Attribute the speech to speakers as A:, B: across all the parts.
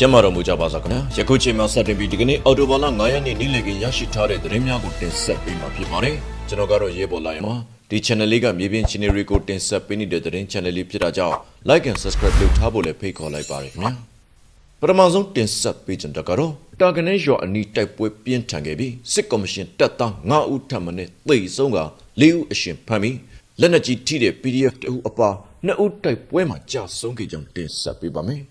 A: ကျမ်းမာတော်မူကြပါစားခင်ဗျာယခုချိန်မှာစတင်ပြီးဒီကနေ့အော်တိုဘာလ9ရက်နေ့နေ့လည်ခင်းရရှိထားတဲ့သတင်းများကိုတင်ဆက်ပေးမှာဖြစ်ပါတယ်ကျွန်တော်ကတော့ရေပေါ်လာရင်ပါဒီ channel လေးကမြေပြင် channel တွေကိုတင်ဆက်ပေးနေတဲ့သတင်း channel လေးဖြစ်တာကြောင့် like and subscribe လုပ်ထားဖို့လည်းဖိတ်ခေါ်လိုက်ပါတယ်ခင်ဗျာပထမဆုံးတင်ဆက်ပေးချင်တာကတော့တာကနေရွာအနီးတိုက်ပွဲပြင်းထန်ခဲ့ပြီးစစ်ကော်မရှင်တပ်သား9ဦးထပ်မံနဲ့သေဆုံးက4ဦးအရှင်ဖမ်းပြီးလက်နက်ကြီးထိတဲ့ PDF တအုပ်အပါ2ဦးတိုက်ပွဲမှာကြာဆုံးခဲ့ကြောင်းတင်ဆက်ပေးပါမယ်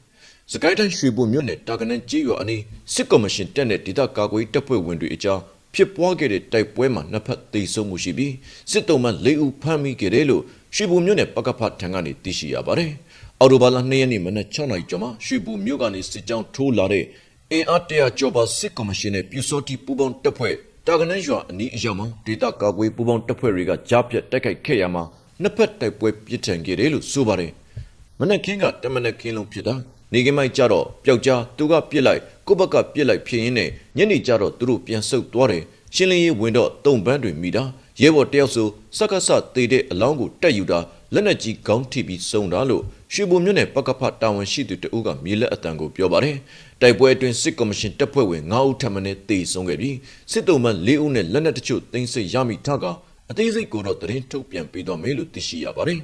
A: စကိုင်းတိုင်းရွှေဘုံမြို့နယ်တာကနန်ကြီးရွာအနီးစစ်ကော်မရှင်တပ်နဲ့ဒေသကာကွယ်တပ်ဖွဲ့ဝင်တွေအကြားဖြစ်ပွားခဲ့တဲ့တိုက်ပွဲမှာနှစ်ဖက်သေဆုံးမှုရှိပြီးစစ်တုံးမှ၄ဦးဖမ်းမိခဲ့တယ်လို့ရွှေဘုံမြို့နယ်ပကဖထံကနေသိရှိရပါတယ်။အော်တိုဘာလ2ရက်နေ့မနက်6နာရီကျော်မှာရွှေဘုံမြို့ကနေစစ်ကြောင်းထိုးလာတဲ့အင်အားတရာကျော်ပါစစ်ကော်မရှင်နဲ့ပြူစောတိပူပေါင်းတပ်ဖွဲ့တာကနန်ရွာအနီးအရောက်မှာဒေသကာကွယ်ပူပေါင်းတပ်ဖွဲ့တွေကကြားပြတ်တိုက်ခိုက်ခဲ့ရမှာနှစ်ဖက်တိုက်ပွဲပြစ်ထန်ခဲ့တယ်လို့ဆိုပါတယ်။မနက်ခင်းကတမနက်ခင်းလုံးဖြစ်တာ နေကင်းမိုက်ကြတော့ပျောက်ကြားသူကပြစ်လိုက်ကိုယ့်ဘက်ကပြစ်လိုက်ဖြစ်ရင်းနဲ့ညနေကျတော့သူတို့ပြန်ဆုတ်သွားတယ်ရှင်းလင်းရေးဝင်တော့တုံပန်းတွေမိတာရဲဘော်တယောက်ဆိုစက္ကဆတေတဲ့အလောင်းကိုတက်ယူတာလက်နက်ကြီးခေါင်းထိပြီးစုံတာလို့ရွှေဘုံမြို့နယ်ပကဖတာဝန်ရှိသူတဦးကမြေလက်အတန်ကိုပြောပါတယ်တိုက်ပွဲအတွင်းစစ်ကော်မရှင်တပ်ဖွဲ့ဝင်9ဦးထပ်မံနဲ့တေဆုံးခဲ့ပြီးစစ်တုံးမှ4ဦးနဲ့လက်နက်တချို့တင်ဆက်ရမိထားကအသေးစိတ်ကိုတော့သတင်းထုတ်ပြန်ပေးတော့မယ်လို့သိရှိရပါတယ်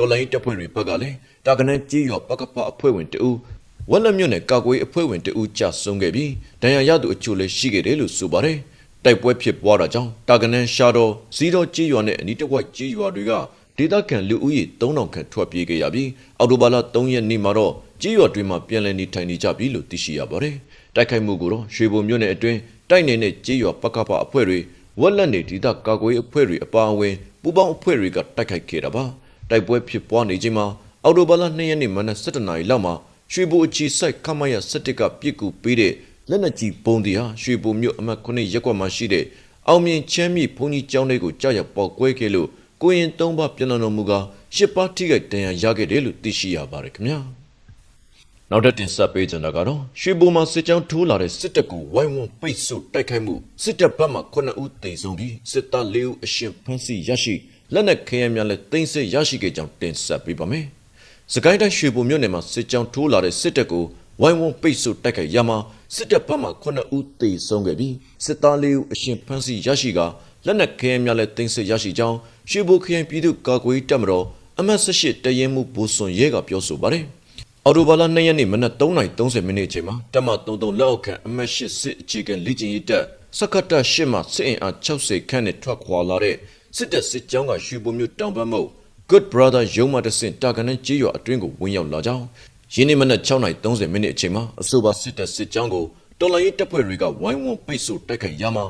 A: တော်လိုင်းတပ်ဖွဲ့တွေဘက်ကလည်းတာကနန်းကြီးရောပကပအဖွဲ့ဝင်တဦးဝက်လက်မြို့နယ်ကာကွယ်အဖွဲ့ဝင်တဦးကြာဆုံးခဲ့ပြီးဒဏ်ရာရသူအချို့လည်းရှိခဲ့တယ်လို့ဆိုပါတယ်တိုက်ပွဲဖြစ်ပွားတာကြောင့်တာကနန်းရှာတော်ဇီတော်ကြီးရွာနဲ့အနီးတစ်ဝိုက်ကြီးရွာတွေကဒေသခံလူဦးရေ3000ခန့်ထွက်ပြေးခဲ့ရပြီးအော်တိုဘာလ3ရက်နေ့မှာတော့ကြီးရွာတွေမှာပြန်လည်နေထိုင်နေကြပြီလို့သိရှိရပါတယ်တိုက်ခိုက်မှုကိုတော့ရွှေဘုံမြို့နယ်အတွင်းတိုက်နေတဲ့ကြီးရွာပကပအဖွဲ့တွေဝက်လက်နေဒေသကာကွယ်အဖွဲ့တွေအပါအဝင်ပူပေါင်းအဖွဲ့တွေကတိုက်ခိုက်ခဲ့တာပါ တိုက်ပွဲဖြစ်ပွားနေချိန်မှာအော်တိုဘာလ2ရက်နေ့မနက်7:00နာရီလောက်မှာရွှေဘိုအချီဆိုင်ခမရ7ကပြစ်ကူပေးတဲ့လက်နက်ကြီးပုံတီဟာရွှေဘိုမြို့အမှတ်9ရပ်ကွက်မှာရှိတဲ့အောင်မြင်ချမ်းမြေဘုံကြီးကျောင်းလေးကိုကြာရပေါက်ကွဲခဲ့လို့ကိုရင်၃ပါးပြန်လည်တော်မူကရှစ်ပါးထိခိုက်ဒဏ်ရာရခဲ့တယ်လို့သိရှိရပါတယ်ခင်ဗျာနောက်တစ်တင်ဆက်ပေးချင်တာကတော့ရွှေဘိုမှာစစ်ကြောင်းထိုးလာတဲ့စစ်တပ်ကိုဝိုင်းဝန်းပိတ်ဆို့တိုက်ခိုက်မှုစစ်တပ်ဘက်မှ9ဦးသေဆုံးပြီးစစ်သား4ဦးအရှင်ဖမ်းဆီးရရှိ လက်နက်ခဲယမ်းများလည်းတင်ဆက်ရရှိခဲ့ကြောင်းတင်ဆက်ပေးပါမယ်။စကိုင်းတိုင်းရွှေဘုံမြို့နယ်မှာစစ်ကြောင်းထိုးလာတဲ့စစ်တပ်ကိုဝိုင်းဝန်းပိတ်ဆို့တိုက်ခိုက်ရမှာစစ်တပ်ဘက်မှ9ဦးသေဆုံးခဲ့ပြီးစစ်သား4ဦးအရှင်ဖမ်းဆီးရရှိကလက်နက်ခဲယမ်းများလည်းတင်ဆက်ရရှိကြောင်းရွှေဘုံခရိုင်ပြည်သူ့ကာကွယ်ရေးတပ်မတော်အမှတ်18 တရင်မှုဘူစွန်ရဲကပြောဆိုပါတယ်။အော်တိုဘာလ2ရက်နေ့မနက်3:30မိနစ်အချိန်မှာတပ်မ33လက်အောက်ခံအမှတ်8စစ်အခြေခံလေ့ကျင့်ရေးတပ်စက္ကတ8မှစစ်အင်အား60ခန့်နဲ့ထွက်ခွာလာတဲ့ စစ်တပ်စစ်ကြောင်းကရွှေဘုံမြို့တောင်ဘက်မုတ် Good Brother ရုံးမတဆင့်တာကန်နဲ့ကြေးရွာအတွင်းကိုဝင်ရောက်လာကြောင်းယင်းနေ့မနက်6:30မိနစ်အချိန်မှာအဆိုပါစစ်တပ်စစ်ကြောင်းကိုတော်လိုင်းရေးတပ်ဖွဲ့တွေကဝိုင်းဝန်းပိတ်ဆို့တိုက်ခိုက်ရမှာ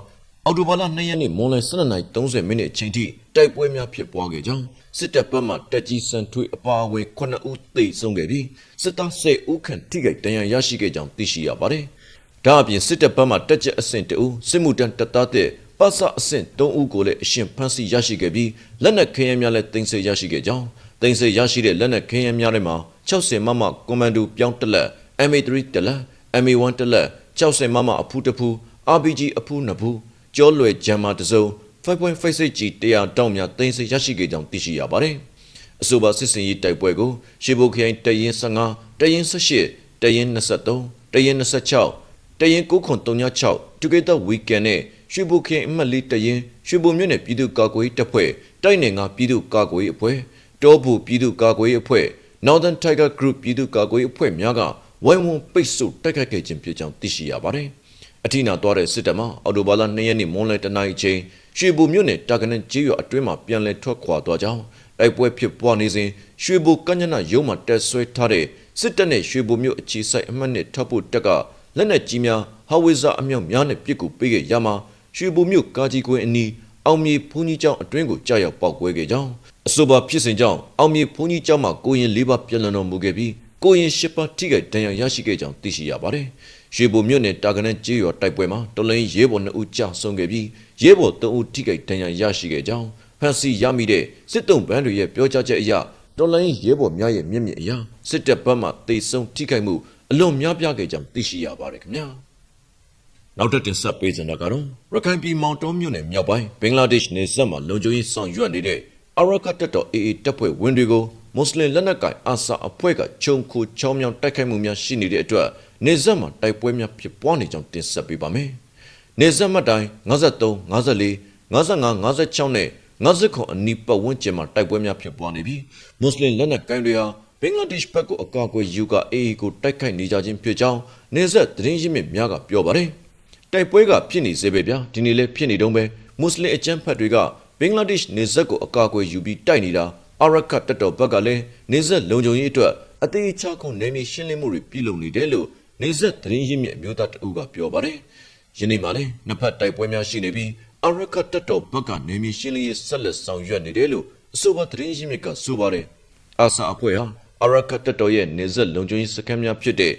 A: အော်တိုဘာလ2ရက်နေ့မွန်လယ်12:30မိနစ်အချိန်ထိတိုက်ပွဲများဖြစ်ပွားခဲ့ကြောင်းစစ်တပ်ဘက်မှတက်ကြီးစံထွေအပါအဝင်9ဦးသေဆုံးခဲ့ပြီးစစ်သား10ဦးခန့်ထိခိုက်ဒဏ်ရာရရှိခဲ့ကြောင်းသိရှိရပါတယ်။ဒါအပြင်စစ်တပ်ဘက်မှတက်ကြအဆင့်2ဦးစစ်မှုတန်းတပ်သားတဲ့ ပတ်စအဆင့်3ဦးကိုလည်းအရှင်ဖမ်းဆီးရရှိခဲ့ပြီးလက်နက်ခဲယမ်းများလည်းတင်ဆက်ရရှိခဲ့ကြောင်းတင်ဆက်ရရှိတဲ့လက်နက်ခဲယမ်းများထဲမှာ60မမကွန်မန်ဒိုပြောင်းတစ်လက် MA3 တစ်လက် MA1 တစ်လက်60မမအဖူးတစ်ဖူး RPG အဖူးနှစ်ဖူးကျောလွယ်ဂျမ်မာတစ်စုံ 5.56 G 100တောင်းများတင်ဆက်ရရှိခဲ့ကြောင်းသိရှိရပါတယ်အဆိုပါစစ်စင်ရေးတိုက်ပွဲကိုရှေဘုတ်ခရိုင်တရင်15တရင်18တရင်23တရင်26တရင်936 Together Weekend နဲ့ ရွှေဘုခင်အမှတ်လေးတရင်ရွှေဘုမြို့နယ်ပြည်သူ့ကာကွယ်ရေးတပ်ဖွဲ့တိုက်နယ်ငါပြည်သူ့ကာကွယ်ရေးအဖွဲ့တောဘူပြည်သူ့ကာကွယ်ရေးအဖွဲ့ Northern Tiger Group ပြည်သူ့ကာကွယ်ရေးအဖွဲ့များကဝိုင်းဝန်းပိတ်ဆို့တိုက်ခိုက်ခဲ့ခြင်းဖြစ်ကြောင်းသိရှိရပါတယ်။အထိနာသွားတဲ့စစ်တပ်မှအော်တိုဘာလ2ရက်နေ့မွန်းလယ်တနာရီချိန်ရွှေဘုမြို့နယ်တာကနန်ကျေးရွာအတွင်းမှာပြန်လည်ထွက်ခွာသွားကြောင်းတိုက်ပွဲဖြစ်ပွားနေစဉ်ရွှေဘုကညနာရုံးမှာတက်ဆွဲထားတဲ့စစ်တပ်နဲ့ရွှေဘုမြို့အခြေစိုက်အမှတ်နဲ့ထပ်ဖို့တက်ကလက်နက်ကြီးများဟာဝိဇာအမြောက်များနဲ့ပစ်ကူပေးခဲ့ရမှာ ရွှေဘုမြို့ကာကြီးကွင်းအနီးအောင်မြေဘုန်းကြီးကျောင်းအတွင်းကိုကြာရောက်ပောက်ကွဲခဲ့ကြောင်းအဆိုပါဖြစ်စဉ်ကြောင့်အောင်မြေဘုန်းကြီးကျောင်းမှာကိုရင်လေးပါးပြန်လည်တော်မူခဲ့ပြီးကိုရင်ရှစ်ပါးထိခိုက်ဒဏ်ရာရရှိခဲ့ကြောင်းသိရှိရပါတယ်။ရွှေဘုံမြို့နယ်တာကနန်ကျေးရွာတိုက်ပွဲမှာတော်လိုင်းရဲဘော်2ဦးကြာဆုံးခဲ့ပြီးရဲဘော်3ဦးထိခိုက်ဒဏ်ရာရရှိခဲ့ကြောင်းဖန်စီရမိတဲ့စစ်တုံးဘန်းတွေရဲ့ပြောကြားချက်အရတော်လိုင်းရဲဘော်များရဲ့မျက်မြင်အရစစ်တပ်ဘက်မှတေဆုံးထိခိုက်မှုအလွန်များပြားခဲ့ကြောင်းသိရှိရပါတယ်ခင်ဗျာ။ နောက်တစ်တင်ဆက်ပေးချင်တာကတော့ရခိုင်ပြည်မောင်တောမြို့နယ်မြောက်ပိုင်းဘင်္ဂလားဒေ့ရှ်နယ်စပ်မှာလုံခြုံရေးဆောင်ရွက်နေတဲ့အာရခတ်တပ်တော် AA တပ်ဖွဲ့ဝင်တွေကိုမွတ်စလင်လက်နက်ကိုင်အာဆာအဖွဲ့ကခြုံခိုချောင်းမြောင်တိုက်ခိုက်မှုများရှိနေတဲ့အတွက်နေဆက်မှာတိုက်ပွဲများဖြစ်ပွားနေကြောင်းတင်ဆက်ပေးပါမယ်။နေဆက်မှတ်တိုင်း53 54 55 56နဲ့59အနီးပတ်ဝန်းကျင်မှာတိုက်ပွဲများဖြစ်ပွားနေပြီးမွတ်စလင်လက်နက်ကိုင်တွေဟာဘင်္ဂလားဒေ့ရှ်ဘက်ကိုအကာအကွယ်ယူကအေအေကိုတိုက်ခိုက်နေကြခြင်းဖြစ်ကြောင်းနေဆက်သတင်းရင်းမြစ်များကပြောပါတယ်။ တိုက်ပွဲကဖြစ်နေစေပဲဗျာဒီနေ့လည်းဖြစ်နေတော့ပဲမွတ်စလင်အကြမ်းဖက်တွေကဘင်္ဂလားဒေ့ရှ်နေဆက်ကိုအကာအကွယ်ယူပြီးတိုက်နေတာအရကတ်တပ်တော်ဘက်ကလည်းနေဆက်လုံခြုံရေးအတွက်အသေးချခုနေမီရှင်းလင်းမှုတွေပြုလုပ်နေတယ်လို့နေဆက်သတင်းရင်းမြစ်အမျိုးသားတအုပ်ကပြောပါတယ်။ယနေ့မှလည်းနှစ်ဖက်တိုက်ပွဲများရှိနေပြီးအရကတ်တပ်တော်ဘက်ကနေမီရှင်းလင်းရေးဆက်လက်ဆောင်ရွက်နေတယ်လို့အဆိုပါသတင်းရင်းမြစ်ကဆိုပါတယ်။အာဆာအဖွဲ့ဟာအရကတ်တပ်တော်ရဲ့နေဆက်လုံခြုံရေးစခန်းများဖြစ်တဲ့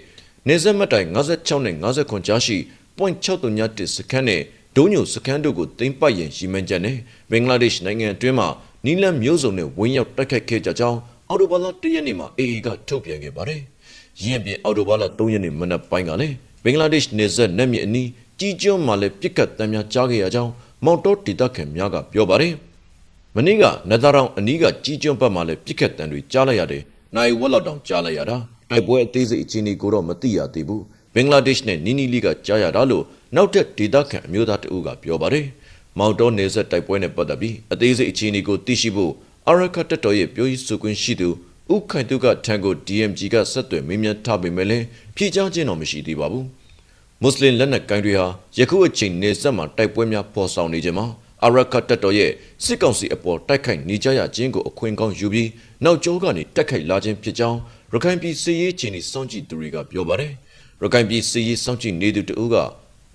A: နေဆက်မှတ်တိုင်56နဲ့59ကြားရှိ .631 စခန်းနဲ့ဒုံညိုစခန်းတို့ကိုသိမ်းပိုက်ရန်ရည်မှန်းချက်နဲ့ဘင်္ဂလားဒေ့ရှ်နိုင်ငံအတွင်းမှာနီလန်မျိုးစုံနဲ့ဝင်းရောက်တိုက်ခိုက်ခဲ့ကြကြောင်းအော်တိုဘာလ1ရက်နေ့မှာ AA ကထုတ်ပြန်ခဲ့ပါတယ်။ရင်းပြင်အော်တိုဘာလ3ရက်နေ့မနက်ပိုင်းကလည်းဘင်္ဂလားဒေ့ရှ်နေဆက်နက်မြစ်အနီးကြီးကျွန်းမှာလည်းပြစ်ကတ်တမ်းများကြားခဲ့ရကြောင်းမော်တော်ဒေသခံများကပြောပါတယ်။မနေ့ကနသာရောင်အနီးကကြီးကျွန်းဘက်မှာလည်းပြစ်ကတ်တမ်းတွေကြားလိုက်ရတယ်။နိုင်ဝက်လောက်တောင်ကြားလိုက်ရတာ။တိုက်ပွဲအသေးစိတ်အခြေအနေကိုတော့မသိရသေးဘူး။ ဘင်္ဂလားဒေ့ရှ်နဲ့နီနီလီကကြားရတာလို့နောက်ထပ်ဒေသခံအမျိုးသားတအုပ်ကပြောပါတယ်။မောင်တော်နေဆက်တိုက်ပွဲနဲ့ပတ်သက်ပြီးအသေးစိတ်အခြေအနေကိုသိရှိဖို့အရခတ်တပ်တော်ရဲ့ပြောရေးဆိုခွင့်ရှိသူဥခိုင်တုကထံကို DMG ကဆက်သွယ်မေးမြန်းထားပေမဲ့လည်းဖြေကြားခြင်းတော့မရှိသေးပါဘူး။မွတ်စလင်လက်နက်ကိုင်တွေဟာယခုအချိန်နေဆက်မှာတိုက်ပွဲများပေါ်ဆောင်နေကြမှာအရခတ်တပ်တော်ရဲ့စစ်ကောင်စီအပေါ်တိုက်ခိုက်နေကြရခြင်းကိုအခွင့်ကောင်းယူပြီးနောက်ကျောကနေတက်ခိုက်လာခြင်းဖြစ်ကြောင်းရခိုင်ပြည်စစ်ရေးချင်းဤစောင့်ကြည့်သူတွေကပြောပါတယ်။ ရခိုင်ပြည်စစ်ရေးစောင့်ကြည့်နေသူတဦးက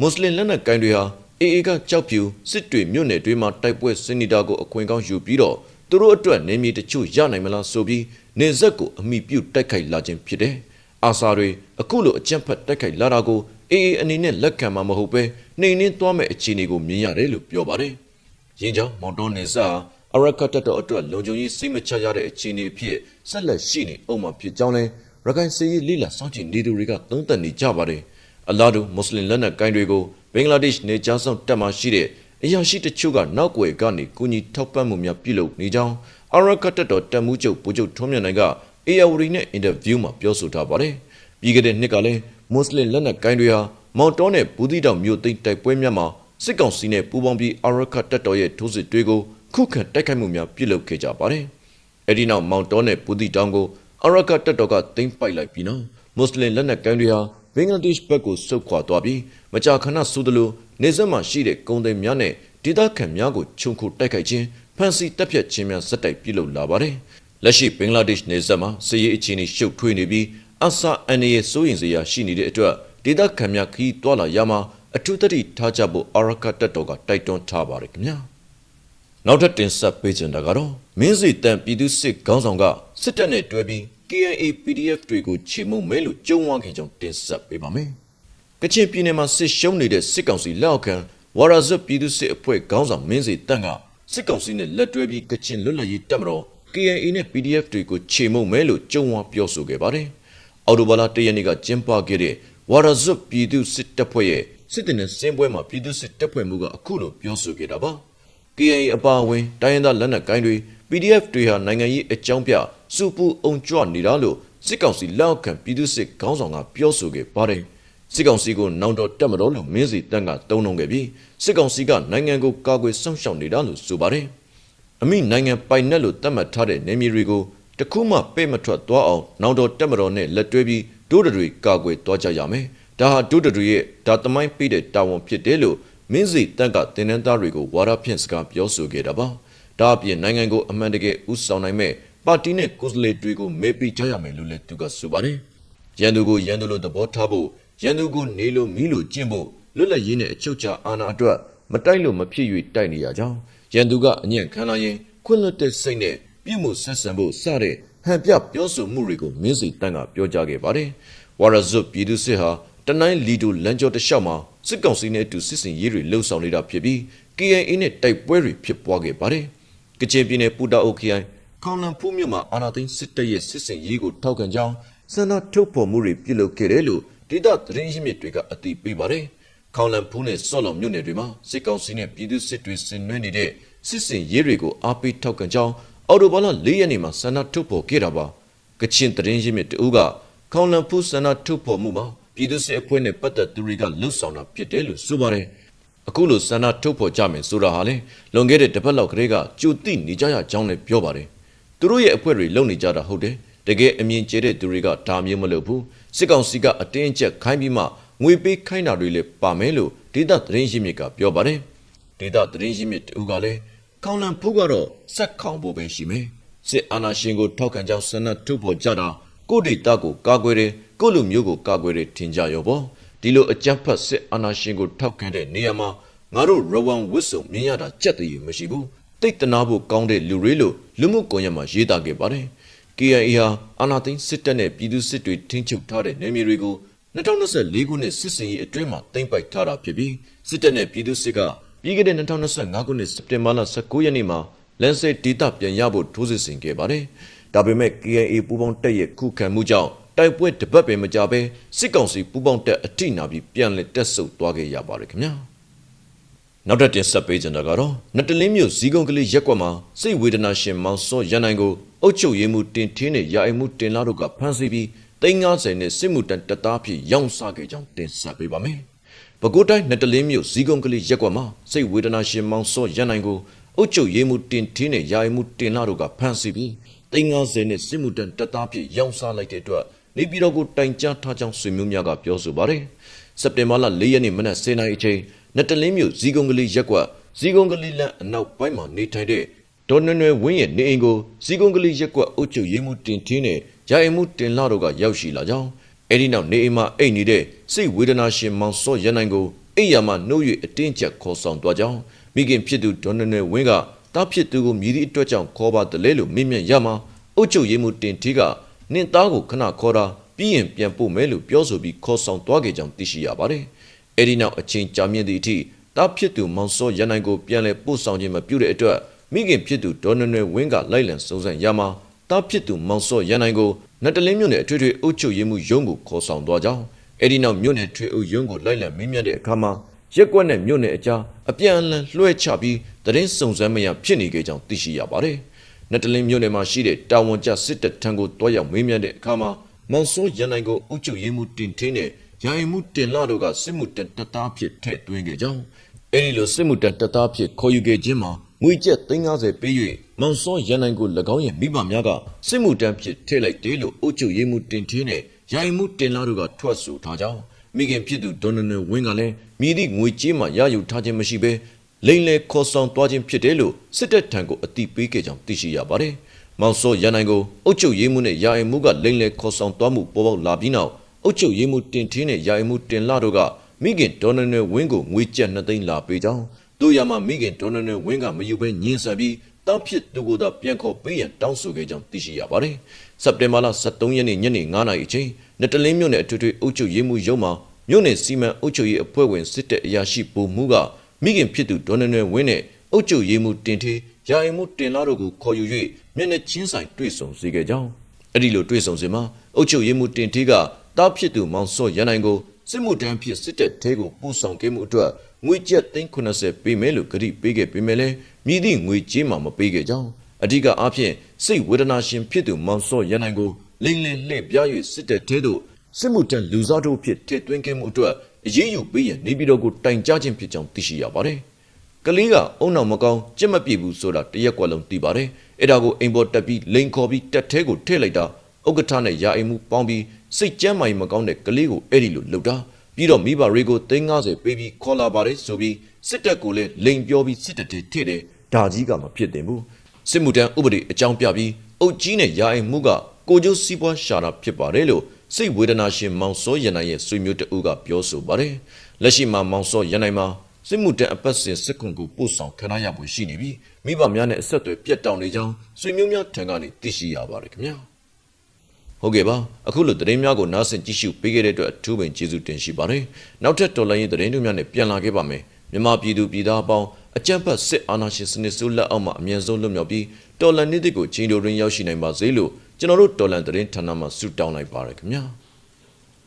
A: မွတ်စလင်လက်နက်ကိုင်တွေဟာအေအေကကြောက်ပြူစစ်တွေမြို့နယ်တွေမှာတိုက်ပွဲဆင်နေတာကိုအခွင့်ကောင်းယူပြီးတော့သူတို့အတွက်နေမြေတချို့ရနိုင်မလားဆိုပြီးနေဆက်ကိုအမိပြုတ်တိုက်ခိုက်လာခြင်းဖြစ်တယ်။အာဆာတွေအခုလိုအကြမ်းဖက်တိုက်ခိုက်လာတာကိုအေအေအနေနဲ့လက်ခံမှာမဟုတ်ပဲနှိမ်နှင်းသွားမဲ့အခြေအနေကိုမြင်ရတယ်လို့ပြောပါတယ်။ရင်းကြောင့်မော်တော်နေဆက်အရကတ်တော်အတွက်လုံခြုံရေးစိတ်မချရတဲ့အခြေအနေဖြစ်ဆက်လက်ရှိနေအောင်မှာဖြစ်ကြောင်းလဲ ရခိုင်စစ်ရေးလိလာစောင့်ကြည့်နေသူတွေကသုံးသပ်နေကြပါတယ်။အလားတူမွတ်စလင်လက်နက်ကိုင်တွေကိုဘင်္ဂလားဒေ့ရှ်နေကြားဆောင်တပ်မှရှိတဲ့အရာရှိတချို့ကနောက်ွယ်ကနေကူညီထောက်ပံ့မှုများပြုလုပ်နေကြောင်းအရကတ်တော်တပ်မှုချုပ်ဗိုလ်ချုပ်ထွန်းမြတ်နိုင်က ARD နဲ့အင်တာဗျူးမှာပြောဆိုထားပါတယ်။ပြီးခဲ့တဲ့နှစ်ကလည်းမွတ်စလင်လက်နက်ကိုင်တွေဟာမော်တော်နဲ့ဘူးသီးတောင်မြို့သိမ်းတိုက်ပွဲများမှာစစ်ကောင်စီနဲ့ပူးပေါင်းပြီးအရကတ်တော်ရဲ့ထိုးစစ်တွေကိုခုခံတိုက်ခိုက်မှုများပြုလုပ်ခဲ့ကြပါတယ်။အဲဒီနောက်မောင်တော်နဲ့ဘူးသီးတောင်ကို အရကတ်တော်ကသိမ်းပိုက်လိုက်ပြီးနောက်မွတ်စလင်လက်နက်ကိုင်တွေဟာဘင်္ဂလားဒေ့ရှ်ဘက်ကိုဆုတ်ခွာသွားပြီးမကြာခဏဆိုသလိုနေဆက်မှာရှိတဲ့ကုန်သည်များနဲ့ဒေသခံများကိုခြုံခိုတိုက်ခိုက်ခြင်းဖမ်းဆီးတပ်ဖြတ်ခြင်းများစက်တိုက်ပြုလုပ်လာပါတယ်။လက်ရှိဘင်္ဂလားဒေ့ရှ်နေဆက်မှာစစ်ရေးအခြေအနေရှုပ်ထွေးနေပြီးအဆာအန်ရဲ့စိုးရင်စရာရှိနေတဲ့အတွက်ဒေသခံများခီးတွာလာရမှာအထူးသတိထားကြဖို့အရကတ်တော်ကတိုက်တွန်းထားပါတယ်ခင်ဗျာ။နောက်ထပ်တင်ဆက်ပေးချင်တာကတော့မင်းစီတန်ပြည်သူစစ်ခေါင်းဆောင်က စစ်တပ်နဲ့တွဲပြီး KIA PDF တွေကိုချေမှုမဲလို့ကြုံဝါခဲ့ကြောင်းတင်ဆက်ပေးပါမယ်။ကချင်ပြည်နယ်မှာစစ်ရှုံးနေတဲ့စစ်ကောင်စီလက်အောက်ခံဝါရာဇတ်ပြည်သူစစ်အဖွဲ့ခေါင်းဆောင်မင်းစီတန်ကစစ်ကောင်စီနဲ့လက်တွဲပြီးကချင်လွတ်လပ်ရေးတပ်မတော် KIA နဲ့ PDF တွေကိုချေမှုမဲလို့ကြုံဝါပြောဆိုခဲ့ပါတယ်။အော်တိုဘာလ၁ရက်နေ့ကကျင်းပခဲ့တဲ့ဝါရာဇတ်ပြည်သူစစ်တပ်ဖွဲ့ရဲ့စစ်တပ်နဲ့စင်ပွဲမှာပြည်သူစစ်တပ်ဖွဲ့မှုကအခုလိုပြောဆိုခဲ့တာပါ။ KIA အပါအဝင်တိုင်းရင်းသားလက်နက်ကိုင်းတွေ PDF တွေဟာနိုင်ငံရေးအကြောင်းပြစူပူအောင်ကြွနေတာလို့စစ်ကောင်စီလက်အောက်ခံပြည်သူစစ်ခေါင်းဆောင်ကပြောဆိုခဲ့ပါတယ်။စစ်ကောင်စီကိုနောင်တော်တက်မတော်လို့မင်းစီတန်းကတုံးလုံးခဲ့ပြီးစစ်ကောင်စီကနိုင်ငံကိုကာကွယ်စောင့်ရှောက်နေတာလို့ဆိုပါတယ်။အမိနိုင်ငံပိုင်နက်လို့သတ်မှတ်ထားတဲ့နေမြေတွေကိုတခုမှပဲ့မထွက်သွားအောင်နောင်တော်တက်မတော်နဲ့လက်တွဲပြီးဒိုးတွေကာကွယ်သွားကြရမယ်။ဒါဟာဒိုးတွေရဲ့ဒါသမိုင်းပြတဲ့တာဝန်ဖြစ်တယ်လို့မင်းစီတန်းကတင်နန်းသားတွေကိုဝါရဖြင့်စကားပြောဆိုခဲ့တာပါ။ ဒါအပြင်နိုင်ငံကိုအမှန်တကယ်ဥဆောင်နိုင်မဲ့ပါတီနဲ့ကိုယ်စားလှယ်တွေကိုမေးပြီးကြရမယ်လို့လည်းသူကဆိုပါတယ်။ရန်သူကိုရန်သူလိုသဘောထားဖို့ရန်သူကိုနေလို့မီးလို့ကျင့်ဖို့လွတ်လပ်ရေးနဲ့အချုပ်ချာအာဏာအတွက်မတိုက်လို့မဖြစ်၍တိုက်နေရကြောင်းရန်သူကအညံ့ခံလာရင်ခွင့်လွတ်တဲ့စိတ်နဲ့ပြည့်မှုဆက်ဆံဖို့စတဲ့ဟန်ပြပြောဆိုမှုတွေကိုမင်းစီတန်းကပြောကြားခဲ့ပါတယ်။ဝါရဇွတ်ပြည်သူစစ်ဟာတနိုင်းလီဒိုလန်ကျော်တလျှောက်မှာစစ်ကောင်စီနဲ့အတူစစ်စင်ရေးတွေလှုပ်ဆောင်နေတာဖြစ်ပြီး KIA နဲ့တိုက်ပွဲတွေဖြစ်ပွားခဲ့ပါတယ်။ ကချင်ပြည်နယ်ပူတာအိုခရိုင်ခေါင်လန်ဖူးမြို့မှာအာနာသိန်းစစ်တပ်ရဲ့စစ်စင်ရေးကိုထောက်ခံကြောင်းစန္ဒထုတ်ဖော်မှုတွေပြုလုပ်ခဲ့တယ်လို့ဒေသသတင်းရင်းမြစ်တွေကအသိပေးပါတယ်။ခေါင်လန်ဖူးနဲ့စော့လော်မြို့နယ်တွေမှာစစ်ကောင်စီနဲ့ပြည်သူစစ်တွေဆင်နွှဲနေတဲ့စစ်စင်ရေးတွေကိုအားပေးထောက်ခံကြောင်းအော်တိုဘာလ၄ရက်နေ့မှာဆန္ဒထုတ်ဖော်ခဲ့တာပါကချင်သတင်းရင်းမြစ်တဦးကခေါင်လန်ဖူးဆန္ဒထုတ်ဖော်မှုမှာပြည်သူစစ်အဖွဲ့နဲ့ပတ်သက်သူတွေကလှုပ်ဆောင်တာဖြစ်တယ်လို့ဆိုပါတယ် အခုလိုဆန္ဒထုတ်ဖော်ကြမယ်ဆိုတာဟာလေလွန်ခဲ့တဲ့တစ်ပတ်လောက်ကလေးကကြိုတိနေကြရကြောင်းလည်းပြောပါတယ်သူတို့ရဲ့အဖွဲ့တွေလုံနေကြတာဟုတ်တယ်တကယ်အမြင်ကျတဲ့သူတွေကဒါမျိုးမလုပ်ဘူးစစ်ကောင်စီကအတင်းအကျပ်ခိုင်းပြီးမှငွေပေးခိုင်းတာတွေလည်းပါမယ်လို့ဒေသသတင်းရင်းမြစ်ကပြောပါတယ်ဒေသသတင်းရင်းမြစ်တူကလည်းကောင်းလံဖုတ်ကတော့စက်ခေါင်ဖို့ပဲရှိမယ်စစ်အာဏာရှင်ကိုထောက်ခံကြောင်းဆန္ဒထုတ်ဖော်ကြတာကိုဒေတာကိုကာကွယ်တယ်ကိုလူမျိုးကိုကာကွယ်တယ်ထင်ကြရောပေါ့ ဒီလိုအကြမ်းဖက်စစ်အာဏာရှင်ကိုထောက်ခံတဲ့နေရာမှာငါတို့ရဝမ်ဝစ်စုံမြင်ရတာကြက်တည်းမရှိဘူးတိတ်တနာဖို့ကောင်းတဲ့လူတွေလို့လူမှုကွန်ရက်မှာရေးသားခဲ့ပါတယ် KIA ဟာအာနာသိန်းစစ်တပ်နဲ့ပြည်သူစစ်တွေထိန်းချုပ်ထားတဲ့နေမြေတွေကို2024ခုနှစ်စစ်စင်ရေးအတွင်းမှာတင်ပိုက်ထားတာဖြစ်ပြီးစစ်တပ်နဲ့ပြည်သူစစ်ကပြီးခဲ့တဲ့2025ခုနှစ်စက်တင်ဘာလ19ရက်နေ့မှာလန်စစ်ဒေတာပြန်ရဖို့ထိုးစစ်ဆင်ခဲ့ပါတယ်။ဒါပေမဲ့ KIA ပူးပေါင်းတပ်ရဲ့ခုခံမှုကြောင့် တိုက်ပွဲတစ်ပတ်ပဲမကြဘဲစစ်ကောင်စီပူးပေါင်းတပ်အထိနာပြီးပြန်လည်တက်ဆုပ်သွားခဲ့ရပါတယ်ခင်ဗျာ။နောက်ထပ်တင်ဆက်ပေးချင်တာကတော့နတလင်းမြို့ဇီကုံကလေးရက်ကွက်မှာစိတ်ဝေဒနာရှင်မောင်စောရန်နိုင်ကိုအုတ်ချုပ်ရည်မှုတင်ထင်းနဲ့ရာအိမ်မှုတင်လာတို့ကဖမ်းဆီးပြီး350နဲ့စစ်မှုတန်းတပ်သားဖြစ်ရောင်းစားခဲ့ကြောင်းတင်ဆက်ပေးပါမယ်။ပဲခူးတိုင်းနတလင်းမြို့ဇီကုံကလေးရက်ကွက်မှာစိတ်ဝေဒနာရှင်မောင်စောရန်နိုင်ကိုအုတ်ချုပ်ရည်မှုတင်ထင်းနဲ့ရာအိမ်မှုတင်လာတို့ကဖမ်းဆီးပြီး350နဲ့စစ်မှုတန်းတပ်သားဖြစ်ရောင်းစားလိုက်တဲ့အတွက် နေပြည်တော်ကိုတိုင်ကြားထားကြောင်းဆွေမျိုးများကပြောဆိုပါတယ်။စက်တင်ဘာလ4ရက်နေ့မနက်10:00နာရီအချိန်နတလင်းမြို့ဇီကုံကလေးရက်ကွက်ဇီကုံကလေးလမ်းအနောက်ပိုင်းမှာနေထိုင်တဲ့ဒေါ်နွယ်နွယ်ဝင်းရဲ့နေအိမ်ကိုဇီကုံကလေးရက်ကွက်အုပ်ချုပ်ရေးမှုတင်ထင်းနဲ့ရာအိမ်မှုတင်လာတို့ကရောက်ရှိလာကြောင်းအဲဒီနောက်နေအိမ်မှာအိတ်နေတဲ့စိတ်ဝေဒနာရှင်မောင်စောရန်နိုင်ကိုအိမ်ယာမှာနှုတ်၍အတင်းကျပ်ခေါ်ဆောင်သွားကြောင်းမိခင်ဖြစ်သူဒေါ်နွယ်နွယ်ဝင်းကတားဖြစ်သူကိုမြည်သည့်အတွက်ကြောင့်ခေါ်ပါတယ်လေလို့မြင့်မြတ်ရမှာအုပ်ချုပ်ရေးမှုတင်ထီးက နင့်သားကိုခဏခေါ်တာပြီးရင်ပြန်ပို့မယ်လို့ပြောဆိုပြီးခေါ်ဆောင်သွားခဲ့ကြောင်းသိရှိရပါတယ်။အဲဒီနောက်အချိန်ကြာမြင့်သည့်အထိတားဖြစ်သူမောင်စောရန်နိုင်ကိုပြန်လည်ပို့ဆောင်ခြင်းမပြုတဲ့အတွက်မိခင်ဖြစ်သူဒေါ်နွယ်နွယ်ဝင်းကလိုက်လံစုံစမ်းရမှာတားဖြစ်သူမောင်စောရန်နိုင်ကိုနတလင်းမြို့နယ်အထွေထွေအုပ်ချုပ်ရေးမှုရုံးကိုခေါ်ဆောင်သွားကြောင်းအဲဒီနောက်မြို့နယ်ထွေအုပ်ရုံးကိုလိုက်လံမင်းမြတ်တဲ့အခါမှာရက်ကွက်နဲ့မြို့နယ်အကြားအပြန်အလှန်လွှဲချပြီးတရင်စုံစမ်းမရဖြစ်နေကြကြောင်းသိရှိရပါတယ်။ နတလင်းမြို့နယ်မှာရှိတဲ့တာဝန်ကျစစ်တပ်ထံကိုတွားရောက်မင်းမြတ်တဲ့အခါမှာမောင်စိုးရန်နိုင်ကိုအုပ်ချုပ်ရေးမှုတင်ထင်းနဲ့ရာအိမ်မှုတင်လာတို့ကစစ်မှုတပ်တပ်သားဖြစ်ထည့်သွင်းခဲ့ကြောင်းအဲဒီလိုစစ်မှုတပ်တပ်သားဖြစ်ခေါ်ယူခဲ့ခြင်းမှာငွေကျပ်350ပေး၍မောင်စောရန်နိုင်ကို၎င်းရဲ့မိဘများကစစ်မှုတန်းဖြစ်ထည့်လိုက်တယ်လို့အုပ်ချုပ်ရေးမှုတင်ထင်းနဲ့ရိုင်မှုတင်လာတို့ကထွက်ဆိုထားကြောင်းမိခင်ဖြစ်သူဒေါ်နနဝင်းကလည်းမိသည့်ငွေကြေးမှရယူထားခြင်းမရှိဘဲ လိမ့်လေခေါ်ဆောင်သွားခြင်းဖြစ်တယ်လို့စစ်တပ်ထံကိုအတိပေးခဲ့ကြောင်းသိရှိရပါတယ်။မောင်စောရန်နိုင်ကိုအုပ်ချုပ်ရေးမှုနဲ့ရာအိမ်မှုကလိမ့်လေခေါ်ဆောင်သွားမှုပေါ်ပေါက်လာပြီးနောက်အုပ်ချုပ်ရေးမှုတင်ထင်းနဲ့ရာအိမ်မှုတင်လာတို့ကမိခင်ဒေါ်နနဝင်းကိုငွေကျပ်2သိန်းလာပေးကြောင်းတို့ရမှာမိခင်ဒေါ်နနဝင်းကမယူဘဲညှင်းဆန်ပြီးတောက်ဖြစ်သူကိုသာပြန်ခေါ်ပေးရန်တောင်းဆိုခဲ့ကြောင်းသိရှိရပါတယ်။စက်တင်ဘာလ23ရက်နေ့ညနေ9:00နာရီအချိန်နတလင်းမြို့နယ်အထွေထွေအုပ်ချုပ်ရေးမှူးရုံးမှာမြို့နယ်စီမံအုပ်ချုပ်ရေးအဖွဲ့ဝင်စစ်တပ်အရာရှိဗိုလ်မှူးက မိခင်ဖြစ်သူဒေါ်နနဝင်းနဲ့အုပ်ချုပ်ရေးမှူးတင်ထေးရာအိမ်မှူးတင်လာတို့ကိုခေါ်ယူ၍မျက်နှာချင်းဆိုင်တွေ့ဆုံစေခဲ့ကြောင်းအဲ့ဒီလိုတွေ့ဆုံစဉ်မှာအုပ်ချုပ်ရေးမှူးတင်ထေးကတားဖြစ်သူမောင်စောရန်နိုင်ကိုစစ်မှုတန်းဖြစ်စစ်တပ်ထဲကိုပို့ဆောင်ခဲ့မှုအတွက်ငွေကျပ်390ပေးမယ်လို့ကတိပေးခဲ့ပေမဲ့လည်းမြည်သည့်ငွေကြေးမှမပေးခဲ့ကြောင်းအဓိကအားဖြင့်စိတ်ဝေဒနာရှင်ဖြစ်သူမောင်စောရန်နိုင်ကိုလိမ့်လင်းလှည့်ပြား၍စစ်တပ်ထဲသို့စစ်မှုတန်းလူစားတို့ဖြစ်ထည့်သွင်းခဲ့မှုအတွက် အရေးယူပေးရန်နေပြည်တော်ကိုတိုင်ကြားခြင်းဖြစ်ကြောင်းသိရှိရပါတယ်။ကလေးကအုံနောက်မကောင်းကြက်မပြေဘူးဆိုတာတရက်ကွက်လုံးသိပါတယ်။အဲ့ဒါကိုအိမ်ပေါ်တက်ပြီးလိန်ခေါ်ပြီးတက်ထဲကိုထည့်လိုက်တာဥက္ကဋ္ဌနဲ့ရာအိမ်မှုပေါင်းပြီးစိတ်ကြမ်းမာရင်မကောင်းတဲ့ကလေးကိုအဲ့ဒီလိုလှုပ်တာပြီးတော့မိဘတွေကို350ပေးပြီးခေါ်လာပါတယ်ဆိုပြီးစစ်တပ်ကိုလည်းလိန်ပြောပြီးစစ်တပ်တွေထည့်တယ်ဒါကြီးကမဖြစ်တင်ဘူးစစ်မှုတန်းဥပဒေအကြောင်းပြပြီးအုတ်ကြီးနဲ့ရာအိမ်မှုကကိုကျိုးစီးပွားရှာတာဖြစ်ပါတယ်လို့ စိတ်ဝေဒနာရှင်မောင်စောရနိုင်ရဲ့ဆွေမျိုးတအုပ်ကပြောဆိုပါတယ်လက်ရှိမှာမောင်စောရနိုင်မှာစစ်မှုတန်းအပတ်စဉ်စစ်ကွန်ကိုပို့ဆောင်ခံရရပွင့်ရှိနေပြီးမိဘများနဲ့အဆက်အသွယ်ပြတ်တောက်နေကြောင်းဆွေမျိုးများထံကနေသိရှိရပါတယ်ခင်ဗျာဟုတ်ကဲ့ပါအခုလိုသတင်းများကိုနားဆင်ကြည့်ရှုပေးခဲ့တဲ့အတွက်အထူးပင်ကျေးဇူးတင်ရှိပါတယ်နောက်ထပ်တော်လိုင်းရေးသတင်းတွေများနဲ့ပြန်လာခဲ့ပါမယ်မြန်မာပြည်သူပြည်သားအပေါင်းအကြံဖတ်စစ်အာဏာရှင်စနစ်ဆိုးလက်အောက်မှာအမြင့်ဆုံးလွတ်မြောက်ပြီးတော်လန်နေ့တွေကိုချင်းတို့ရင်းရောက်ရှိနိုင်ပါစေလို့ ကျွန်တော်တို့တော်လန်သတင်းဌာနမှဆုတောင်းလိုက်ပါရခင်ဗျာ